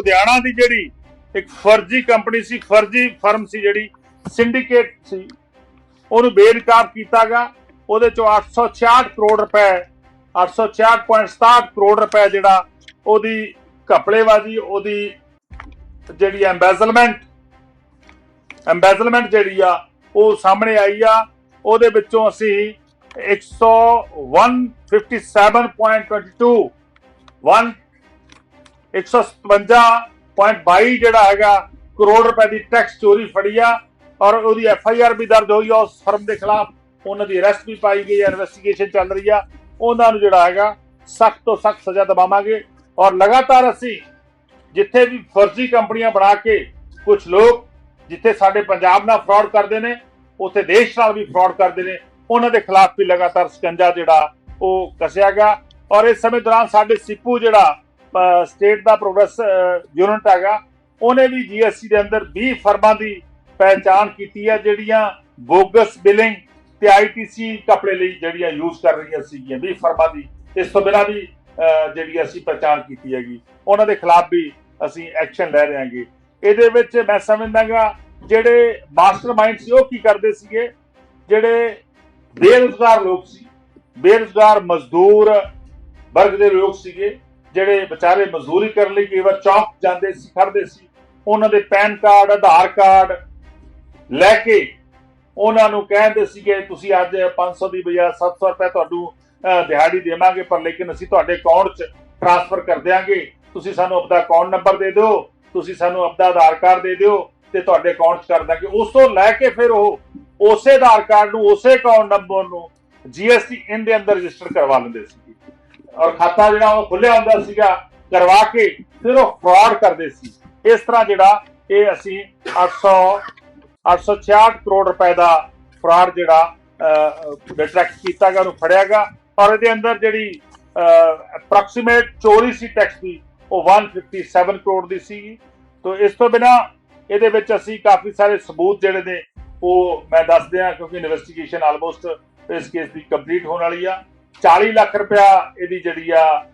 ਲੁਧਿਆਣਾ ਦੀ ਜਿਹੜੀ ਇੱਕ ਫਰਜ਼ੀ ਕੰਪਨੀ ਸੀ, ਫਰਜ਼ੀ ਫਰਮ ਸੀ ਜਿਹੜੀ ਸਿੰਡੀਕੇਟ ਸੀ, ਉਹਨੂੰ ਬੇਨਕਾਬ ਕੀਤਾਗਾ। ਉਹਦੇ ਚੋਂ 866 ਕਰੋੜ ਰੁਪਏ 866.67 ਕਰੋੜ ਰੁਪਏ ਜਿਹੜਾ ਉਹਦੀ ਘਪਲੇਬਾਜ਼ੀ, ਉਹਦੀ ਜਿਹੜੀ ਐਮਬੈਜ਼ਲਮੈਂਟ ਐਮਬੈਜ਼ਲਮੈਂਟ ਜਿਹੜੀ ਆ, ਉਹ ਸਾਹਮਣੇ ਆਈ ਆ। ਉਹਦੇ ਵਿੱਚੋਂ ਅਸੀਂ 157.22 1 157.22 ਜਿਹੜਾ ਹੈਗਾ, ਕਰੋੜ ਰੁਪਏ ਦੀ ਟੈਕਸ ਚੋਰੀ ਫੜੀ ਆ ਔਰ ਉਹਦੀ ਐਫ ਆਈ ਆਰ ਵੀ ਦਰਜ ਹੋਈ ਆ, ਉਸ ਫਰਮ ਦੇ ਖਿਲਾਫ ਉਹਨਾਂ ਦੀ ਅਰੈਸਟ ਵੀ ਪਾਈ ਗਈ ਹੈ ਇਨਵੈਸਟੀਗੇਸ਼ਨ ਚੱਲ ਰਹੀ ਆ। ਉਹਨਾਂ ਨੂੰ ਜਿਹੜਾ ਹੈਗਾ, ਸਖਤ ਤੋਂ ਸਖਤ ਸਜ਼ਾ ਦਵਾਵਾਂਗੇ ਔਰ ਲਗਾਤਾਰ ਅਸੀਂ ਜਿੱਥੇ ਵੀ ਫਰਜ਼ੀ ਕੰਪਨੀਆਂ ਬਣਾ ਕੇ ਕੁਝ ਲੋਕ ਜਿੱਥੇ ਸਾਡੇ ਪੰਜਾਬ ਨਾਲ ਫਰਾਡ ਕਰਦੇ ਨੇ, ਉੱਥੇ ਦੇਸ਼ ਨਾਲ ਵੀ ਫਰਾਡ ਕਰਦੇ ਨੇ, ਉਹਨਾਂ ਦੇ ਖਿਲਾਫ ਵੀ ਲਗਾਤਾਰ ਸਕੰਜਾ ਜਿਹੜਾ ਉਹ ਕਸਿਆਗਾ ਔਰ ਇਸ ਸਮੇਂ ਦੌਰਾਨ ਸਾਡੇ ਸਿੱਪੂ ਜਿਹੜਾ ਸਟੇਟ ਦਾ ਪ੍ਰੋਗਰੈਸ ਯੂਨਿਟ ਹੈਗਾ, ਉਹਨੇ ਵੀ ਜੀਐਸਟੀ ਦੇ ਅੰਦਰ 20 ਫਰਮਾਂ ਦੀ ਪਹਿਚਾਣ ਕੀਤੀ ਹੈ, ਜਿਹੜੀਆਂ ਬੋਗਸ ਬਿਲਿੰਗ ਤੇ ਆਈਟੀਸੀ ਕਪੜੇ ਲਈ ਜਿਹੜੀਆਂ ਯੂਜ਼ ਕਰ ਰਹੀਆਂ ਸੀਗੀਆਂ 20 ਫਰਮਾਂ ਦੀ। ਇਸ ਤੋਂ ਬਿਨਾਂ ਵੀ ਜਿਹੜੀ ਅਸੀਂ ਪਹਿਚਾਣ ਕੀਤੀ ਹੈਗੀ, ਉਹਨਾਂ ਦੇ ਖਿਲਾਫ ਵੀ ਅਸੀਂ ਐਕਸ਼ਨ ਲੈ ਰਹੇ ਹਾਂਗੇ। ਇਹਦੇ ਵਿੱਚ ਮੈਂ ਸਮਝਦਾਗਾ, ਜਿਹੜੇ ਮਾਸਟਰਮਾਈਂਡ ਸੀ, ਉਹ ਕੀ ਕਰਦੇ ਸੀਗੇ? ਜਿਹੜੇ ਬੇਰੁਜ਼ਗਾਰ ਲੋਕ ਸੀ, ਬੇਰੁਜ਼ਗਾਰ ਮਜ਼ਦੂਰ ਵਰਗ ਦੇ ਲੋਕ ਸੀਗੇ ਜਿਹੜੇ ਵਿਚਾਰੇ ਮਜ਼ਦੂਰੀ ਕਰਨ ਲਈ ਕਈ ਵਾਰ ਚੌਕ ਜਾਂਦੇ ਸੀ ਖੜਦੇ ਸੀ, ਉਹਨਾਂ ਦੇ ਪੈਨ ਕਾਰਡ, ਆਧਾਰ ਕਾਰਡ ਲੈ ਕੇ ਉਹਨਾਂ ਨੂੰ ਕਹਿੰਦੇ ਸੀਗੇ, ਤੁਸੀਂ ਅੱਜ 500 ਦੀ ਬਜਾਏ 700 ਰੁਪਏ ਤੁਹਾਨੂੰ ਦਿਹਾੜੀ ਦੇਵਾਂਗੇ, ਪਰ ਲੇਕਿਨ ਅਸੀਂ ਤੁਹਾਡੇ ਅਕਾਊਂਟ 'ਚ ਟ੍ਰਾਂਸਫਰ ਕਰ ਦਿਆਂਗੇ। ਤੁਸੀਂ ਸਾਨੂੰ ਆਪਣਾ ਅਕਾਊਂਟ ਨੰਬਰ ਦੇ ਦਿਓ, ਤੁਸੀਂ ਸਾਨੂੰ ਆਪਣਾ ਆਧਾਰ ਕਾਰਡ ਦੇ ਦਿਓ ਤੇ ਤੁਹਾਡੇ ਅਕਾਊਂਟ 'ਚ ਕਰ ਦਾਂਗੇ ਉਸ ਤੋਂ ਲੈ ਕੇ ਫਿਰ ਉਹ ਉਸੇ ਆਧਾਰ ਕਾਰਡ ਨੂੰ, ਉਸੇ ਅਕਾਊਂਟ ਨੰਬਰ ਨੂੰ ਜੀਐਸਟੀ ਇਨ ਦੇ ਅੰਦਰ ਰਜਿਸਟਰ ਕਰਵਾ ਲੈਂਦੇ ਸੀ ਔਰ ਖਾਤਾ ਜਿਹੜਾ ਉਹ ਖੁੱਲਿਆ ਹੁੰਦਾ ਸੀਗਾ, ਕਰਵਾ ਕੇ ਫਿਰ ਉਹ ਫਰਾਡ ਕਰਦੇ ਸੀ। ਇਸ ਤਰ੍ਹਾਂ ਜਿਹੜਾ ਇਹ ਅਸੀਂ 800 866 ਕਰੋੜ ਰੁਪਏ ਦਾ ਫਰਾਡ ਜਿਹੜਾ ਡਿਟੈਕਟ ਕੀਤਾਗਾ ਉਹਨੂੰ ਫੜਿਆ ਫੜਿਆਗਾ ਔਰ ਇਹਦੇ ਅੰਦਰ ਜਿਹੜੀ ਅਪਰੋਕਸੀਮੇਟ ਚੋਰੀ ਸੀ ਟੈਕਸ ਦੀ, ਉਹ 157 ਕਰੋੜ ਦੀ ਸੀਗੀ। ਤੋਂ ਇਸ ਤੋਂ ਬਿਨਾ ਇਹਦੇ ਵਿੱਚ ਅਸੀਂ ਕਾਫੀ ਸਾਰੇ ਸਬੂਤ ਜਿਹੜੇ ਨੇ, ਉਹ ਮੈਂ ਦੱਸ ਦਿਆਂ ਕਿਉਂਕਿ ਇਨਵੈਸਟੀਗੇਸ਼ਨ ਆਲਮੋਸਟ ਇਸ ਕੇਸ ਦੀ ਕੰਪਲੀਟ ਹੋਣ ਵਾਲੀ ਆ। 40 ਲੱਖ ਰੁਪਇਆ ਇਹਦੀ ਜਿਹੜੀ ਆ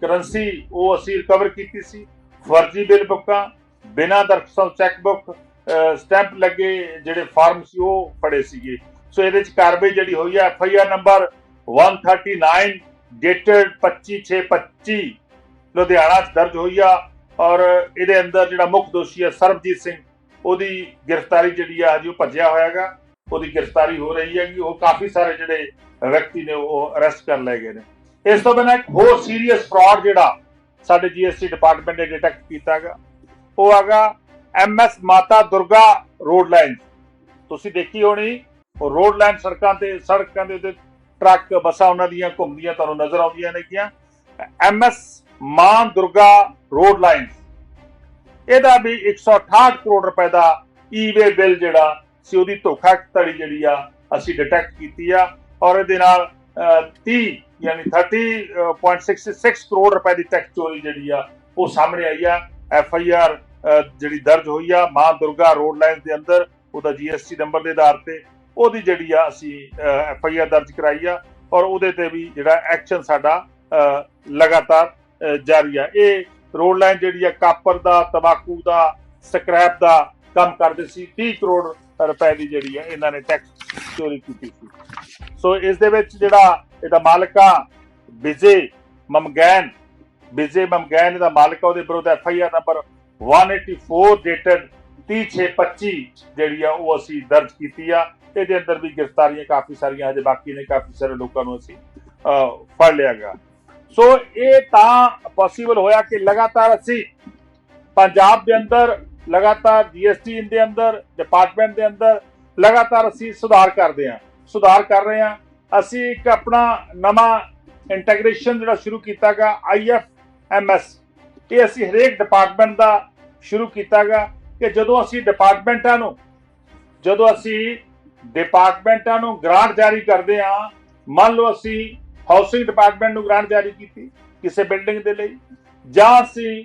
ਕਰੰਸੀ ਉਹ ਅਸੀਂ ਰਿਕਵਰ ਕੀਤੀ ਸੀ। ਫਰਜ਼ੀ ਬਿੱਲ ਬੁੱਕਾਂ, ਬਿਨਾਂ ਦਰਖਸਤ ਚੈੱਕ ਬੁੱਕ ਸਟੈਂਪ ਲੱਗੇ ਜਿਹੜੇ ਫਾਰਮ ਸੀ, ਉਹ ਫੜੇ ਸੀਗੇ। ਸੋ ਇਹਦੇ ਚ ਕਾਰਵਾਈ ਜਿਹੜੀ ਹੋਈ ਹੈ F I R number 139 dated 25625 Ludhiana ਚ ਦਰਜ ਹੋਈ ਆ। ਔਰ ਇਹਦੇ ਅੰਦਰ ਜਿਹੜਾ ਮੁੱਖ ਦੋਸ਼ੀ ਹੈ ਸਰਬਜੀਤ ਸਿੰਘ, ਉਹਦੀ ਗ੍ਰਿਫਤਾਰੀ ਜਿਹੜੀ ਆ, ਹਜੇ ਉਹ ਭੱਜਿਆ ਹੋਇਆਗਾ। ਉਹਦੀ ਗ੍ਰਿਫਤਾਰੀ ਹੋ ਰਹੀ ਹੈਗੀ, ਉਹ ਕਾਫੀ ਸਾਰੇ ਜਿਹੜੇ ਵਿਅਕਤੀ ਨੇ ਉਹ ਅਰੈਸਟ ਕਰ ਲਏ ਗਏ ਨੇ। ਇਸ ਤੋਂ ਬਿਨਾਂ ਇੱਕ ਹੋਰ ਸੀਰੀਅਸ ਫਰਾਡ ਜਿਹੜਾ ਸਾਡੇ ਜੀਐਸਟੀ ਡਿਪਾਰਟਮੈਂਟ ਨੇ ਡਿਟੈਕਟ ਕੀਤਾਗਾ ਉਹ ਹੈਗਾ ਐਮਐਸ ਮਾਤਾ ਦੁਰਗਾ ਰੋਡ ਲਾਈਨ ਤੁਸੀਂ ਦੇਖੀ ਹੋਣੀ, ਉਹ ਰੋਡ ਲਾਈਨ ਸੜਕਾਂ ਤੇ, ਸੜਕਾਂ ਦੇ ਉੱਤੇ ਟਰੱਕ, ਬੱਸਾਂ ਉਹਨਾਂ ਦੀਆਂ ਘੁੰਮਦੀਆਂ ਤੁਹਾਨੂੰ ਨਜ਼ਰ ਆਉਂਦੀਆਂ ਨੇ ਕੀਆਂ ਐਮਐਸ ਮਾਂ ਦੁਰਗਾ ਰੋਡ ਲਾਈਨ ਇਹਦਾ ਵੀ 168 ਕਰੋੜ ਰੁਪਏ ਦਾ ਈਵੇ ਬਿੱਲ ਜਿਹੜਾ ਸੀ ਉਹਦੀ ਧੋਖਾ ਧੜੀ ਜਿਹੜੀ ਆ ਅਸੀਂ ਡਿਟੈਕਟ ਕੀਤੀ ਆ ਔਰ ਇਹਦੇ ਨਾਲ ਅਹ, 30 ਯਾਨੀ 30.66 ਕਰੋੜ ਰੁਪਏ ਦੀ ਟੈਕਸ ਚੋਰੀ ਜਿਹੜੀ ਆ ਉਹ ਸਾਹਮਣੇ ਆਈ ਆ। ਐਫ ਆਈ ਆਰ ਜਿਹੜੀ ਦਰਜ ਹੋਈ ਆ ਮਾਂ ਦੁਰਗਾ ਰੋਡ ਲਾਈਨ ਦੇ ਅੰਦਰ ਉਹਦਾ ਜੀਐਸਟੀ ਨੰਬਰ ਦੇ ਆਧਾਰ ਤੇ ਉਹਦੀ ਜਿਹੜੀ ਆ ਅਸੀਂ ਐਫ ਆਈ ਆਰ ਦਰਜ ਕਰਾਈ ਆ ਔਰ ਉਹਦੇ ਤੇ ਵੀ ਜਿਹੜਾ ਐਕਸ਼ਨ ਸਾਡਾ ਲਗਾਤਾਰ ਜਾਰੀ ਆ। ਇਹ ਰੋਡ ਲਾਈਨ ਜਿਹੜੀ ਆ ਕਾਪਰ ਦਾ ਤਬਾਕੂ ਦਾ ਸਕ੍ਰੈਪ ਦਾ ਕੰਮ ਕਰਦੇ ਸੀ 30 ਕਰੋੜ ਰੁਪਏ ਦੀ ਜਿਹੜੀ ਹੈ ਇਹਨਾਂ ਨੇ ਟੈਕਸ ਚੋਰੀ ਕੀਤੀ ਸੀ। ਸੋ ਇਸ ਦੇ ਵਿੱਚ ਜਿਹੜਾ ਇਹਦਾ ਮਾਲਕ ਆ ਵਿਜੇ ਮਮਗੈਨ ਵਿਜੇ ਮਮਗੈਨ ਦਾ ਮਾਲਕ ਆ, ਉਹਦੇ ਵਿਰੁੱਧ F I R number 184 dated 30625 ਜਿਹੜੀ ਆ, ਉਹ ਅਸੀਂ ਦਰਜ ਕੀਤੀ ਆ। ਇਹਦੇ ਅੰਦਰ ਵੀ ਗ੍ਰਿਫਤਾਰੀਆਂ ਕਾਫੀ ਸਾਰੀਆਂ, ਹਜੇ ਬਾਕੀ ਨੇ ਕਾਫੀ ਸਾਰੇ ਲੋਕਾਂ ਨੂੰ ਅਸੀਂ ਫੜ ਲਿਆ ਗਿਆ ਸੋ ਇਹ ਤਾਂ ਪੋਸੀਬਲ ਹੋਇਆ ਕਿ ਲਗਾਤਾਰ ਅਸੀਂ ਪੰਜਾਬ ਦੇ ਅੰਦਰ ਲਗਾਤਾਰ ਜੀਐਸਟੀ ਦੇ ਅੰਦਰ ਡਿਪਾਰਟਮੈਂਟ ਦੇ ਅੰਦਰ ਲਗਾਤਾਰ ਅਸੀਂ ਸੁਧਾਰ ਕਰਦੇ ਹਾਂ, ਸੁਧਾਰ ਕਰ ਰਹੇ ਹਾਂ। ਅਸੀਂ ਇੱਕ ਆਪਣਾ ਨਵਾਂ ਇੰਟੀਗ੍ਰੇਸ਼ਨ ਜਿਹੜਾ ਸ਼ੁਰੂ ਕੀਤਾਗਾ ਆਈਐਫਐਮਐਸ ਇਹ ਅਸੀਂ ਹਰੇਕ ਡਿਪਾਰਟਮੈਂਟ ਦਾ ਸ਼ੁਰੂ ਕੀਤਾਗਾ ਕਿ ਜਦੋਂ ਅਸੀਂ ਡਿਪਾਰਟਮੈਂਟਾਂ ਨੂੰ, ਜਦੋਂ ਅਸੀਂ ਡਿਪਾਰਟਮੈਂਟਾਂ ਨੂੰ ਗ੍ਰਾਂਟ ਜਾਰੀ ਕਰਦੇ ਹਾਂ, ਮੰਨ ਲਓ ਅਸੀਂ ਹਾਊਸਿੰਗ ਡਿਪਾਰਟਮੈਂਟ ਨੂੰ ਗ੍ਰਾਂਟ ਜਾਰੀ ਕੀਤੀ ਕਿਸੇ ਬਿਲਡਿੰਗ ਦੇ ਲਈ ਜਾਂ ਅਸੀਂ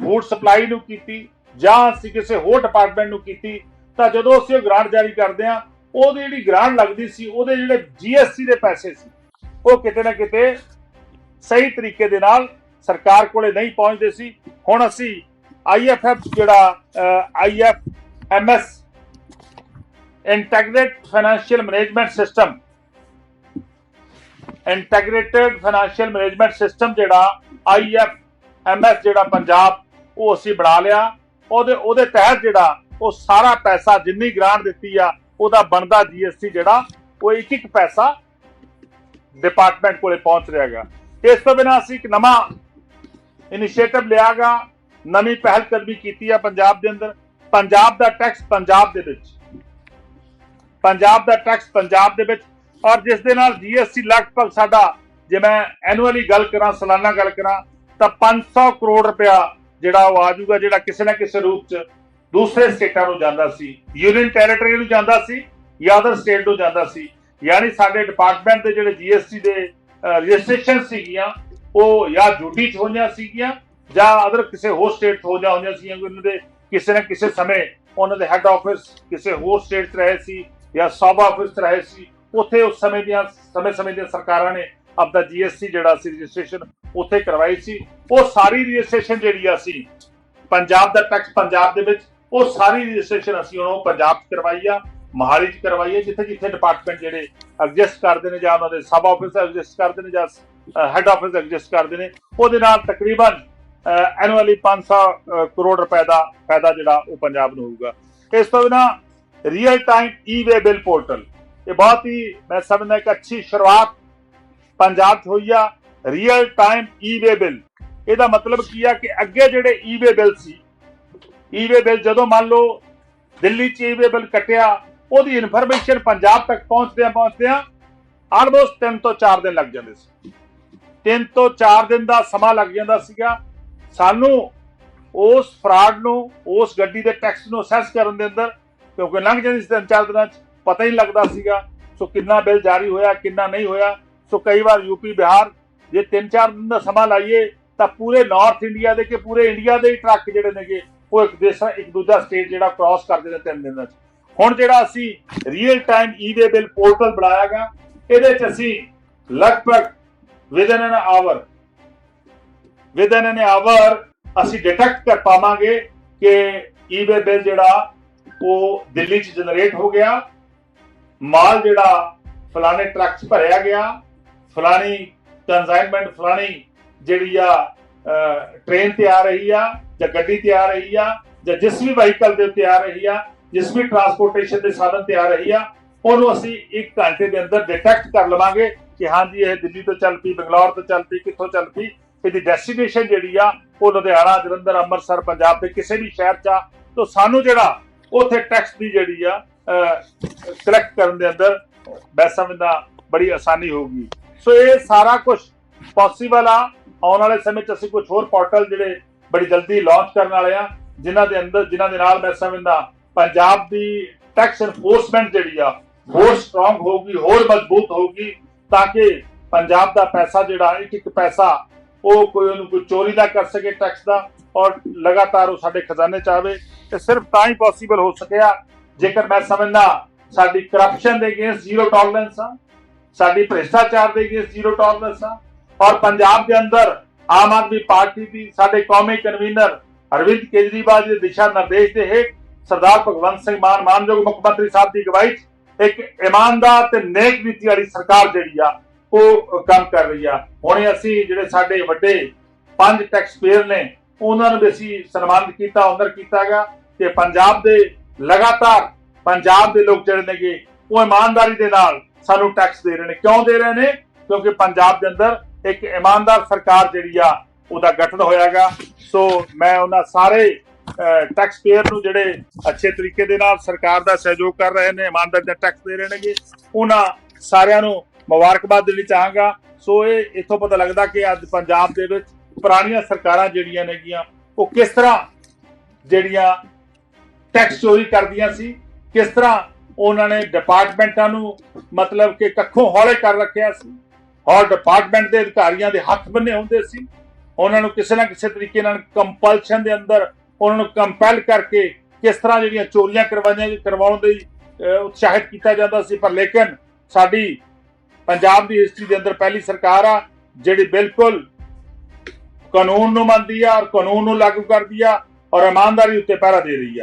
ਫੂਡ ਸਪਲਾਈ ਨੂੰ ਕੀਤੀ ਜਾਂ ਅਸੀਂ ਕਿਸੇ ਹੋਰ ਡਿਪਾਰਟਮੈਂਟ ਨੂੰ ਕੀਤੀ, ਤਾਂ ਜਦੋਂ ਅਸੀਂ ਉਹ ਗ੍ਰਾਂਟ ਜਾਰੀ ਕਰਦੇ ਹਾਂ, ਉਹਦੀ ਜਿਹੜੀ ਗ੍ਰਾਂਟ ਲੱਗਦੀ ਸੀ, ਉਹਦੇ ਜਿਹੜੇ ਜੀਐਸਟੀ ਦੇ ਪੈਸੇ ਸੀ, ਉਹ ਕਿਤੇ ਨਾ ਕਿਤੇ ਸਹੀ ਤਰੀਕੇ ਦੇ ਨਾਲ ਸਰਕਾਰ ਕੋਲੇ ਨਹੀਂ ਪਹੁੰਚਦੇ ਸੀ। ਹੁਣ ਅਸੀਂ ਆਈਐਫਐਫ ਜਿਹੜਾ IFMS integrated financial management system integrated financial management system ਜਿਹੜਾ ਆਈਐਫਐਮਐਸ ਜਿਹੜਾ ਪੰਜਾਬ, ਉਹ ਅਸੀਂ ਬਣਾ ਲਿਆ। ਉਹਦੇ ਉਹਦੇ ਤਹਿਤ ਜਿਹੜਾ ਉਹ ਸਾਰਾ ਪੈਸਾ ਜਿੰਨੀ ਗ੍ਰਾਂਟ ਦਿੱਤੀ ਆ, ਉਹਦਾ ਬਣਦਾ ਜੀਐਸਟੀ ਜਿਹੜਾ, ਉਹ ਇੱਕ ਇੱਕ ਪੈਸਾ ਡਿਪਾਰਟਮੈਂਟ ਕੋਲੇ ਪਹੁੰਚ ਰਿਹਾਗਾ ਇਸ ਤੋਂ ਬਿਨਾਂ ਅਸੀਂ ਇੱਕ ਨਵਾਂ ਇਨੀਸ਼ੀਏਟਿਵ ਲਿਆਗਾ, ਨਵੀਂ ਪਹਿਲ ਕਦਮੀ ਕੀਤੀ ਆ ਪੰਜਾਬ ਦੇ ਅੰਦਰ। ਪੰਜਾਬ ਦਾ ਟੈਕਸ ਪੰਜਾਬ ਦੇ ਵਿੱਚ। ਪੰਜਾਬ ਦਾ ਟੈਕਸ ਪੰਜਾਬ ਦੇ ਵਿੱਚ। ਔਰ ਜਿਸ ਦੇ ਨਾਲ ਜੀਐਸਟੀ ਲਗਭਗ ਸਾਡਾ, ਜੇ ਮੈਂ ਐਨੂਅਲੀ ਗੱਲ ਕਰਾਂ, ਸਾਲਾਨਾ ਗੱਲ ਕਰਾਂ, ਤਾਂ 500 ਕਰੋੜ ਰੁਪਇਆ ਜਿਹੜਾ ਉਹ ਆ ਜਿਹੜਾ ਕਿਸੇ ਨਾ ਕਿਸੇ ਰੂਪ ਚ ਦੂਸਰੇ ਸਟੇਟਾਂ ਨੂੰ ਜਾਂਦਾ ਸੀ ਯੂਨੀਅਨ ਟੈਰੀਟਰੀ ਨੂੰ ਜਾਂਦਾ ਸੀ ਜਾਂ ਅਦਰ ਸਟੇਟ ਨੂੰ ਜਾਂਦਾ ਸੀ। ਯਾਨੀ ਸਾਡੇ ਡਿਪਾਰਟਮੈਂਟ ਦੇ ਜਿਹੜੇ ਜੀਐਸਟੀ ਦੇ ਰਜਿਸਟ੍ਰੇਸ਼ਨ ਸੀਗੀਆਂ, ਉਹ ਜਾਂ ਜੁਡੀ ਚ ਹੋਈਆਂ ਸੀਗੀਆਂ ਜਾਂ ਅਦਰ ਕਿਸੇ ਹੋਰ ਸਟੇਟ ਤੋਂ ਹੋਈਆਂ ਹੋਈਆਂ ਸੀਗੀਆਂ, ਉਹਨਾਂ ਦੇ ਕਿਸੇ ਨਾ ਕਿਸੇ ਸਮੇਂ ਉਹਨਾਂ ਦੇ ਹੈੱਡ ਆਫਿਸ ਕਿਸੇ ਹੋਰ ਸਟੇਟ 'ਚ ਰਹੇ ਸੀ ਜਾਂ ਸਬ ਆਫਿਸ 'ਚ ਰਹੇ ਸੀ। ਉੱਥੇ ਉਸ ਸਮੇਂ ਦੀਆਂ, ਸਮੇਂ-ਸਮੇਂ ਦੀਆਂ ਸਰਕਾਰਾਂ ਨੇ ਆਪਦਾ ਜੀਐਸਟੀ ਜਿਹੜਾ ਸੀ ਰਜਿਸਟ੍ਰੇਸ਼ਨ ਉੱਥੇ ਕਰਵਾਈ ਸੀ। ਉਹ ਸਾਰੀ ਰਜਿਸਟ੍ਰੇਸ਼ਨ ਜਿਹੜੀ ਆ ਸੀ ਪੰਜਾਬ ਦਾ ਟੈਕਸ ਪੰਜਾਬ ਦੇ ਵਿੱਚ ਉਹ ਸਾਰੀ ਰਜਿਸਟ੍ਰੇਸ਼ਨ ਅਸੀਂ ਉਹਨੂੰ ਪੰਜਾਬ 'ਚ ਕਰਵਾਈ ਆ ਮਹਾਲੀ 'ਚ ਕਰਵਾਈ ਹੈ ਜਿੱਥੇ ਜਿੱਥੇ ਡਿਪਾਰਟਮੈਂਟ ਜਿਹੜੇ ਐਗਜ਼ਿਸਟ ਕਰਦੇ ਨੇ ਜਾਂ ਉਹਨਾਂ ਦੇ ਸਬ ਆਫਿਸ ਐਗਜ਼ਿਸਟ ਕਰਦੇ ਨੇ ਜਾਂ ਹੈੱਡ ਆਫਿਸ ਐਗਜ਼ਿਸਟ ਕਰਦੇ ਨੇ ਉਹਦੇ ਨਾਲ ਤਕਰੀਬਨ ਐਨੂਅਲੀ 500 ਅਹ, ਕਰੋੜ ਰੁਪਏ ਦਾ ਫਾਇਦਾ ਜਿਹੜਾ ਉਹ ਪੰਜਾਬ ਨੂੰ ਹੋਊਗਾ। ਇਸ ਤੋਂ ਬਿਨਾਂ real time e-way bill portal ਇਹ ਬਹੁਤ ਹੀ ਮੈਂ ਸਮਝਦਾ ਇੱਕ ਅੱਛੀ ਸ਼ੁਰੂਆਤ ਪੰਜਾਬ 'ਚ ਹੋਈ ਆ ਰੀਅਲ ਟਾਈਮ ਈ-ਵੇ ਬਿਲ ਇਹਦਾ ਮਤਲਬ ਕੀ ਆ ਕਿ ਅੱਗੇ ਜਿਹੜੇ ਈ-ਵੇ ਬਿਲ ਸੀ ਈ-ਵੇ ਬਿਲ ਜਦੋਂ ਮੰਨ ਲਓ ਦਿੱਲੀ 'ਚ ਈ-ਵੇ ਬਿਲ ਕੱਟਿਆ, ਉਹਦੀ ਇਨਫੋਰਮੇਸ਼ਨ ਪੰਜਾਬ ਤੱਕ ਪਹੁੰਚਦਿਆਂ ਪਹੁੰਚਦਿਆਂ ਆਲਮੋਸਟ 3 ਤੋਂ 4 ਦਿਨ ਲੱਗ ਜਾਂਦੇ ਸੀ। 3 ਤੋਂ 4 ਦਿਨ ਦਾ ਸਮਾਂ ਲੱਗ ਜਾਂਦਾ ਸੀਗਾ। ਸਾਨੂੰ ਉਸ ਫਰਾਡ ਨੂੰ, ਉਸ ਗੱਡੀ ਦੇ ਟੈਕਸ ਨੂੰ ਅਸੈਸ ਕਰਨ ਦੇ ਅੰਦਰ, ਕਿਉਂਕਿ ਲੰਘ ਜਾਂਦੀ ਸੀ ਤਿੰਨ ਚਾਰ ਦਿਨਾਂ 'ਚ, ਪਤਾ ਹੀ ਨਹੀਂ ਲੱਗਦਾ ਸੀਗਾ। ਸੋ ਕਿੰਨਾ ਬਿੱਲ ਜਾਰੀ ਹੋਇਆ, ਕਿੰਨਾ ਨਹੀਂ ਹੋਇਆ। ਸੋ ਕਈ ਵਾਰ ਯੂਪੀ ਬਿਹਾਰ ਜੇ ਤਿੰਨ ਚਾਰ ਦਿਨ ਦਾ ਸਮਾਂ ਲਾਈਏ ਤਾਂ ਪੂਰੇ ਨਾਰਥ ਇੰਡੀਆ ਦੇ ਕਿ ਪੂਰੇ ਇੰਡੀਆ ਦੇ ਟਰੱਕ ਜਿਹੜੇ ਨੇਗੇ ਉਹ ਇੱਕ ਦੇਸ਼ ਇੱਕ ਦੂਜਾ ਸਟੇਟ ਜਿਹੜਾ ਕ੍ਰਾਸ ਕਰਦੇ ਨੇ ਤਿੰਨ ਦਿਨਾਂ 'ਚ ਹੁਣ ਜਿਹੜਾ ਅਸੀਂ real time e-way bill portal ਬਣਾਇਆਗਾ ਇਹਦੇ 'ਚ ਅਸੀਂ ਲਗਭਗ within an hour within an hour ਅਸੀਂ ਡਿਟੈਕਟ ਕਰ ਪਾਵਾਂਗੇ ਕਿ ਈ-ਵੇ ਬਿਲ ਜਿਹੜਾ ਉਹ ਦਿੱਲੀ 'ਚ ਜਨਰੇਟ ਹੋ ਗਿਆ ਮਾਲ ਜਿਹੜਾ ਫਲਾਣੇ ਟਰੱਕ 'ਚ ਭਰਿਆ ਗਿਆ ਫਲਾਣੀ ਕੰਸਾਈਨਮੈਂਟ ਫਲਾਣੀ ਜਿਹੜੀ ਆ ਟ੍ਰੇਨ ਤੇ ਆ ਰਹੀ ਆ ਜਾਂ ਗੱਡੀ ਤੇ ਆ ਰਹੀ ਆ ਜਾਂ ਜਿਸ ਵੀ ਵਹੀਕਲ ਦੇ ਉੱਤੇ ਆ ਰਹੀ ਆ, ਜਿਸ ਵੀ ਟਰਾਂਸਪੋਰਟੇਸ਼ਨ ਦੇ ਸਾਧਨ ਤੇ ਆ ਰਹੀ ਆ, ਉਹਨੂੰ ਅਸੀਂ 1 ਘੰਟੇ ਦੇ ਅੰਦਰ ਡਿਟੈਕਟ ਕਰ ਲਵਾਂਗੇ ਕਿ ਹਾਂਜੀ, ਇਹ ਦਿੱਲੀ ਤੋਂ ਚੱਲ ਪਈ, ਬੰਗਲੌਰ ਤੋਂ ਚੱਲ ਪਈ, ਕਿੱਥੋਂ ਚੱਲ ਪਈ, ਇਹਦੀ ਡੈਸਟੀਨੇਸ਼ਨ ਜਿਹੜੀ ਆ, ਉਹ ਲੁਧਿਆਣਾ, ਜਲੰਧਰ, ਅੰਮ੍ਰਿਤਸਰ, ਪੰਜਾਬ ਦੇ ਕਿਸੇ ਵੀ ਸ਼ਹਿਰ 'ਚ ਆ। ਤਾਂ ਸਾਨੂੰ ਜਿਹੜਾ ਉੱਥੇ ਟੈਕਸ ਦੀ ਜਿਹੜੀ ਆ ਕਲੈਕਟ ਕਰਨ ਦੇ ਅੰਦਰ ਮੈਂ ਸਮਝਦਾ ਬੜੀ ਆਸਾਨੀ ਹੋਊਗੀ। ਸੋ ਇਹ ਸਾਰਾ ਕੁਝ ਪੋਸੀਬਲ ਆ। ਆਉਣ ਵਾਲੇ ਸਮੇਂ 'ਚ ਅਸੀਂ ਕੁਝ ਹੋਰ ਪੋਰਟਲ ਜਿਹੜੇ ਬੜੀ ਜਲਦੀ ਲਾਂਚ ਕਰਨ ਵਾਲੇ ਆ, ਜਿਨ੍ਹਾਂ ਦੇ ਅੰਦਰ, ਜਿਨ੍ਹਾਂ ਦੇ ਨਾਲ ਮੈਂ ਸਮਝਦਾ ਪੰਜਾਬ ਦੀ ਟੈਕਸ ਇਨਫੋਰਸਮੈਂਟ ਜਿਹੜੀ ਆ, ਹੋਰ ਸਟਰੋਂਗ ਹੋਊਗੀ, ਹੋਰ ਮਜ਼ਬੂਤ ਹੋਊਗੀ, ਤਾਂ ਕਿ ਪੰਜਾਬ ਦਾ ਪੈਸਾ ਜਿਹੜਾ, ਇੱਕ ਇੱਕ ਪੈਸਾ ਉਹ ਕੋਈ ਉਹਨੂੰ ਕੋਈ ਚੋਰੀ ਦਾ ਕਰ ਸਕੇ ਟੈਕਸ ਦਾ ਔਰ ਲਗਾਤਾਰ ਉਹ ਸਾਡੇ ਖਜ਼ਾਨੇ ਚ ਆਵੇ। ਤੇ ਸਿਰਫ ਤਾਂ ਹੀ ਪੋਸੀਬਲ ਹੋ ਸਕਿਆ ਜੇਕਰ ਮੈਂ ਸਮਝਦਾ ਸਾਡੀ ਕਰਪਸ਼ਨ ਦੇ ਅਗੇਂਸਟ ਜ਼ੀਰੋ ਟੋਲਰੈਂਸ ਆ। ਸਾਡੀ ਭ੍ਰਿਸ਼ਟਾਚਾਰ ਦੇ ਅਗੇਂਸਟ ਜ਼ੀਰੋ ਟੋਲਰੈਂਸ ਆ। ਔਰ ਪੰਜਾਬ ਦੇ ਅੰਦਰ ਆਮ ਆਦਮੀ ਪਾਰਟੀ ਦੀ ਸਾਡੇ ਕੌਮੀ ਕਨਵੀਨਰ ਅਰਵਿੰਦ ਕੇਜਰੀਵਾਲ ਦੇ ਦਿਸ਼ਾ ਨਿਰਦੇਸ਼ ਦੇ ਹੇਠ ਸਰਦਾਰ ਭਗਵੰਤ ਸਿੰਘ ਮਾਨ ਮਾਨਯੋਗ ਮੁੱਖ ਮੰਤਰੀ ਸਾਹਿਬ ਦੀ ਅਗਵਾਈ 'ਚ ਇੱਕ ਇਮਾਨਦਾਰ ਤੇ ਨੇਕ ਨੀਤੀ ਵਾਲੀ ਸਰਕਾਰ ਜਿਹੜੀ ਆ, ਉਹ ਕੰਮ ਕਰ ਰਹੀ ਆ। ਹੁਣ ਅਸੀਂ ਜਿਹੜੇ ਸਾਡੇ ਵੱਡੇ ਪੰਜ ਟੈਕਸ ਪੇਅਰ ਨੇ, ਉਹਨਾਂ ਨੂੰ ਵੀ ਅਸੀਂ ਸਨਮਾਨਿਤ ਕੀਤਾ ਆਨਰ ਕੀਤਾਗਾ ਕਿ ਪੰਜਾਬ ਦੇ ਲਗਾਤਾਰ ਪੰਜਾਬ ਦੇ ਲੋਕ ਜਿਹੜੇ ਨੇਗੇ, ਉਹ ਇਮਾਨਦਾਰੀ ਦੇ ਨਾਲ ਸਾਨੂੰ ਟੈਕਸ ਦੇ ਰਹੇ ਨੇ। ਕਿਉਂ ਦੇ ਰਹੇ ਨੇ? ਕਿਉਂਕਿ ਪੰਜਾਬ ਦੇ ਅੰਦਰ ਇੱਕ ਇਮਾਨਦਾਰ ਸਰਕਾਰ ਜਿਹੜੀ ਆ, ਉਹਦਾ ਗਠਨ ਹੋਇਆਗਾ। ਸੋ ਮੈਂ ਉਹਨਾਂ ਸਾਰੇ ਟੈਕਸ ਪੇਅਰ ਨੂੰ ਜਿਹੜੇ ਅੱਛੇ ਤਰੀਕੇ ਦੇ ਨਾਲ ਸਰਕਾਰ ਦਾ ਸਹਿਯੋਗ ਕਰ ਰਹੇ ਨੇ, ਇਮਾਨਦਾਰੀ ਦਾ ਟੈਕਸ ਦੇ ਰਹੇ ਨੇਗੇ, ਉਹਨਾਂ ਸਾਰਿਆਂ ਨੂੰ ਮੁਬਾਰਕਬਾਦ ਦੇਣੀ ਚਾਹਾਂਗਾ। ਸੋ ਇਹ ਇਥੋਂ ਪਤਾ ਲੱਗਦਾ ਕਿ ਅੱਜ ਪੰਜਾਬ ਦੇ ਵਿੱਚ ਪੁਰਾਣੀਆਂ ਸਰਕਾਰਾਂ ਜਿਹੜੀਆਂ ਨੇਗੀਆਂ, ਉਹ ਕਿਸ ਤਰ੍ਹਾਂ ਜਿਹੜੀਆਂ ਟੈਕਸ ਚੋਰੀ ਕਰਦੀਆਂ ਸੀ, ਕਿਸ ਤਰ੍ਹਾਂ ਉਹਨਾਂ ਨੇ ਡਿਪਾਰਟਮੈਂਟਾਂ ਨੂੰ ਮਤਲਬ ਕਿ ਕੱਖੋਂ ਹੌਲੇ ਕਰ ਰੱਖਿਆ ਸੀ। ਔਰ ਡਿਪਾਰਟਮੈਂਟ ਦੇ ਅਧਿਕਾਰੀਆਂ ਦੇ ਹੱਥ ਬੰਨੇ ਹੁੰਦੇ ਸੀ। ਉਹਨਾਂ ਨੂੰ ਕਿਸੇ ਨਾ ਕਿਸੇ ਤਰੀਕੇ ਨਾਲ ਕੰਪਲਸ਼ਨ ਦੇ ਅੰਦਰ ਉਹਨਾਂ ਨੂੰ ਕੰਪੈਲ ਕਰਕੇ ਕਿਸ ਤਰ੍ਹਾਂ ਜਿਹੜੀਆਂ ਚੋਰੀਆਂ ਕਰਵਾਈਆਂ, ਕਰਵਾਉਣ ਦੇ ਉਤਸ਼ਾਹਿਤ ਕੀਤਾ ਜਾਂਦਾ ਸੀ। ਪਰ ਲੇਕਿਨ ਸਾਡੀ ਪੰਜਾਬ ਦੀ ਹਿਸਟਰੀ ਦੇ ਅੰਦਰ ਪਹਿਲੀ ਸਰਕਾਰ ਆ, ਜਿਹੜੀ ਬਿਲਕੁਲ ਕਾਨੂੰਨ ਨੂੰ ਮੰਨਦੀ ਆ ਔਰ ਕਾਨੂੰਨ ਨੂੰ ਲਾਗੂ ਕਰਦੀ ਆ ਔਰ ਇਮਾਨਦਾਰੀ ਉੱਤੇ ਪਹਿਰਾ ਦੇ ਰਹੀ ਆ।